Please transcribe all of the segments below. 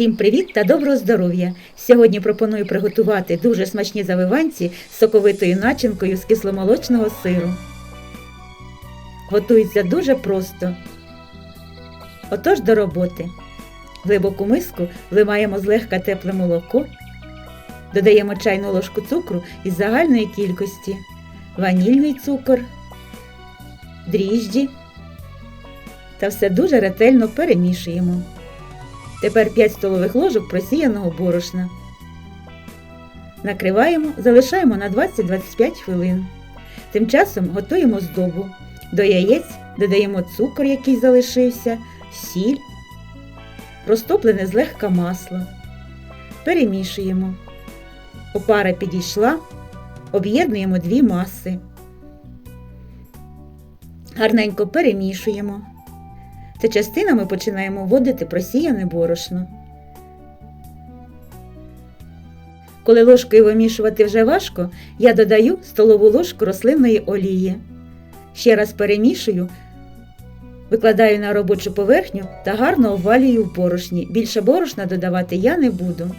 Всім привіт та доброго здоров'я! Сьогодні пропоную приготувати дуже смачні завиванці з соковитою начинкою з кисломолочного сиру. Готується дуже просто. Отож до роботи. В глибоку миску вливаємо злегка тепле молоко, додаємо чайну ложку цукру із загальної кількості, ванільний цукор, дріжджі та все дуже ретельно перемішуємо. Тепер 5 столових ложок просіяного борошна. Накриваємо, залишаємо на 20-25 хвилин. Тим часом готуємо здобу. До яєць додаємо цукор, який залишився, сіль, розтоплене злегка масло. Перемішуємо. Опара підійшла, об'єднуємо дві маси. Гарненько перемішуємо та частинами починаємо вводити просіяне борошно. Коли ложкою вимішувати вже важко, я додаю столову ложку рослинної олії. Ще раз перемішую, викладаю на робочу поверхню та гарно обвалюю в борошні. Більше борошна додавати я не буду.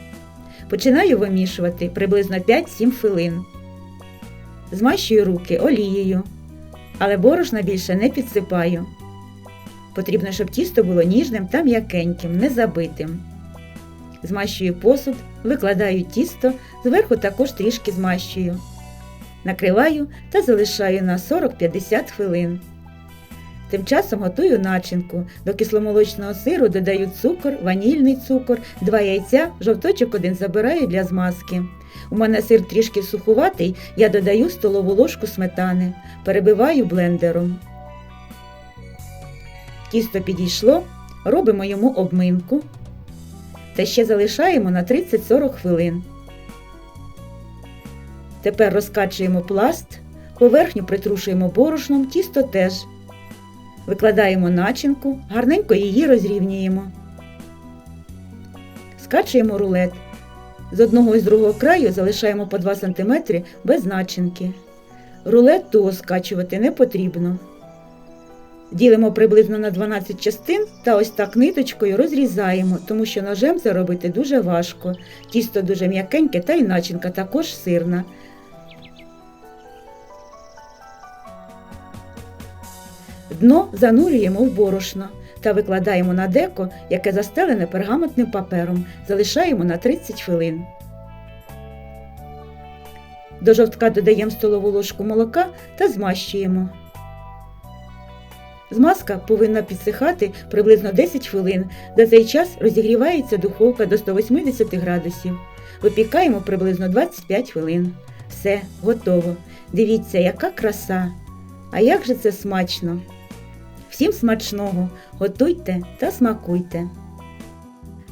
Починаю вимішувати приблизно 5-7 хвилин. Змащую руки олією, але борошна більше не підсипаю. Потрібно, щоб тісто було ніжним та м'якеньким, не забитим. Змащую посуд, викладаю тісто, зверху також трішки змащую. Накриваю та залишаю на 40-50 хвилин. Тим часом готую начинку. До кисломолочного сиру додаю цукор, ванільний цукор, два яйця, жовточок один забираю для змазки. У мене сир трішки сухуватий, я додаю столову ложку сметани, перебиваю блендером. Тісто підійшло, робимо йому обминку та ще залишаємо на 30-40 хвилин. Тепер розкачуємо пласт, поверхню притрушуємо борошном, тісто теж. Викладаємо начинку, гарненько її розрівнюємо. Скачуємо рулет. З одного і з другого краю залишаємо по 2 см без начинки. Рулет туго скачувати не потрібно. Ділимо приблизно на 12 частин та ось так ниточкою розрізаємо, тому що ножем це робити дуже важко. Тісто дуже м'якеньке та й начинка також сирна. Дно занурюємо в борошно та викладаємо на деко, яке застелене пергаментним папером. Залишаємо на 30 хвилин. До жовтка додаємо столову ложку молока та змащуємо. Змазка повинна підсихати приблизно 10 хвилин. За цей час розігрівається духовка до 180 градусів. Випікаємо приблизно 25 хвилин. Все, готово. Дивіться, яка краса! А як же це смачно! Всім смачного! Готуйте та смакуйте!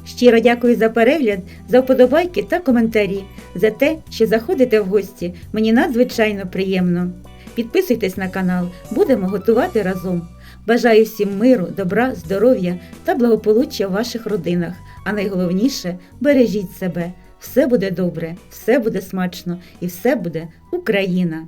Щиро дякую за перегляд, за вподобайки та коментарі, за те, що заходите в гості. Мені надзвичайно приємно. Підписуйтесь на канал, будемо готувати разом. Бажаю всім миру, добра, здоров'я та благополуччя в ваших родинах. А найголовніше бережіть себе. Все буде добре, все буде смачно і все буде Україна!